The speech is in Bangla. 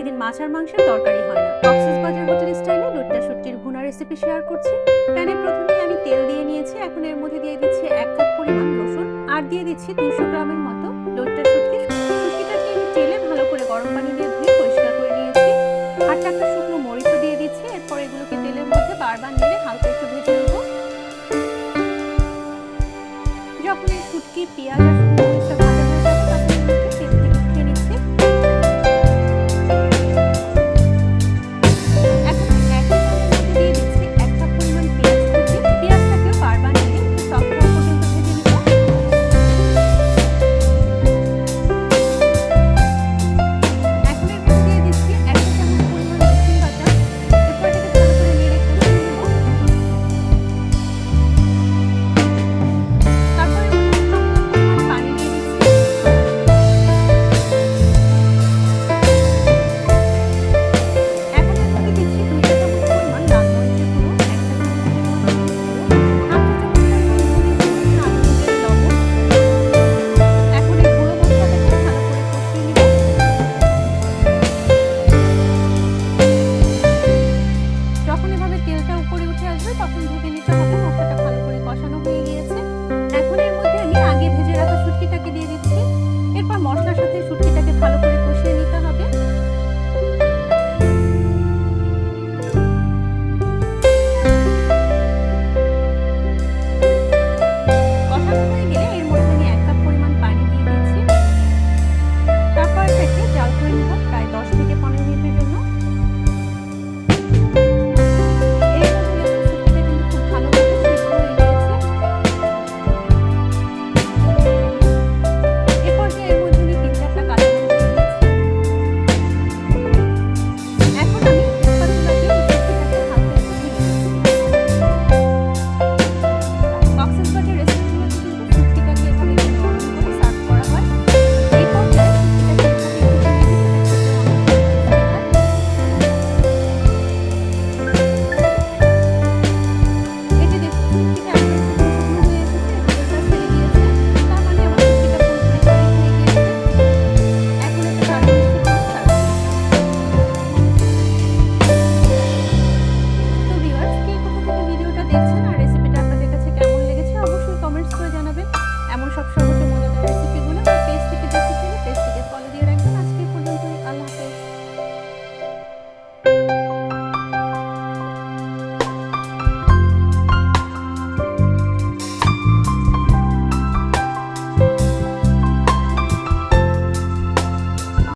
সেদিন মাছ আর মাংসের তরকারি হয় না। কক্সেস বাজার হোটেল স্টাইলে লুটটা শুটকির ভুনা রেসিপি শেয়ার করছি। প্যানে প্রথমে আমি তেল দিয়ে নিয়েছি, এখন এর মধ্যে দিয়ে দিচ্ছি এক কাপ পরিমাণ রসুন আর দিয়ে দিচ্ছি দুশো গ্রামের মতো লুটটা শুটকি। শুটকিটাকে আমি তেলে ভালো করে গরম পানি দিয়ে ধুয়ে পরিষ্কার করে নিয়েছি। আর টাকা শুকনো মরিচও দিয়ে দিচ্ছি, এরপর এগুলোকে তেলের মধ্যে বারবার নেড়ে হালকা একটু ভেজে নেব। যখন এই শুটকি পেঁয়াজ